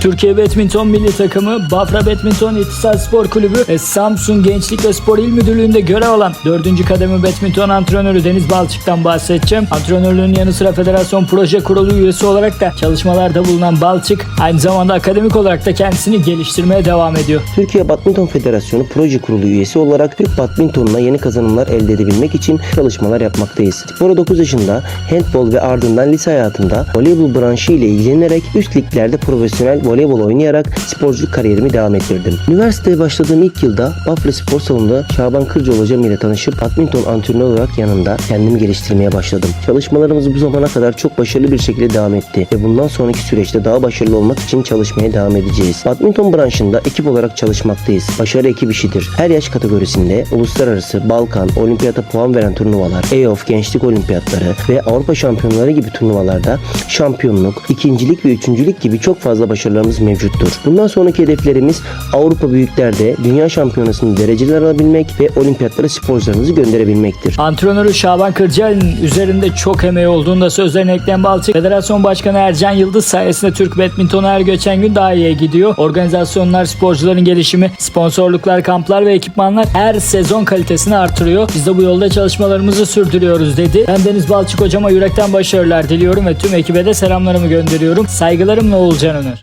Türkiye Badminton Milli Takımı, Bafra Badminton İhtisas Spor Kulübü ve Samsun Gençlik ve Spor İl Müdürlüğü'nde görev alan 4. kademe badminton antrenörü Deniz Balçık'tan bahsedeceğim. Antrenörlüğün yanı sıra federasyon proje kurulu üyesi olarak da çalışmalarda bulunan Balçık aynı zamanda akademik olarak da kendisini geliştirmeye devam ediyor. Türkiye Badminton Federasyonu Proje Kurulu üyesi olarak Türk badmintonuna yeni kazanımlar elde edebilmek için çalışmalar yapmaktayız. Spora 9 yaşında handbol ve ardından lise hayatında voleybol branşı ile ilgilenerek üst liglerde profesyonel voleybol oynayarak sporculuk kariyerimi devam ettirdim. Üniversiteye başladığım ilk yılda Bafra Spor Salonu'nda Şaban Kırcıoğlu hocam ile tanışıp badminton antrenörü olarak yanında kendimi geliştirmeye başladım. Çalışmalarımız bu zamana kadar çok başarılı bir şekilde devam etti ve bundan sonraki süreçte daha başarılı olmak için çalışmaya devam edeceğiz. Badminton branşında ekip olarak çalışmaktayız. Başarı ekip işidir. Her yaş kategorisinde uluslararası, Balkan, olimpiyata puan veren turnuvalar, EOF gençlik olimpiyatları ve Avrupa şampiyonları gibi turnuvalarda şampiyonluk, ikincilik ve üçüncülük gibi çok fazla başarılarımız mevcuttur. Bundan sonraki hedeflerimiz Avrupa büyüklerde dünya şampiyonasında dereceler alabilmek ve olimpiyatlara sporcularımızı gönderebilmektir. Antrenörü Şaban Kırcaali'nin üzerinde çok emeği olduğunu da sözlerine ekleyen Balçık, Federasyon Başkanı Ercan Yıldız sayesinde Türk badmintonu her geçen gün daha iyiye gidiyor. Organizasyonlar, sporcuların gelişimi, sponsorluklar, kamplar ve ekipmanlar her sezon kalitesini artırıyor. Biz de bu yolda çalışmalarımızı sürdürüyoruz dedi. Ben Deniz Balçık hocama yürekten başarılar diliyorum ve tüm ekibe de selamlarımı gönderiyorum. Saygılarımla Oğulcan Öner.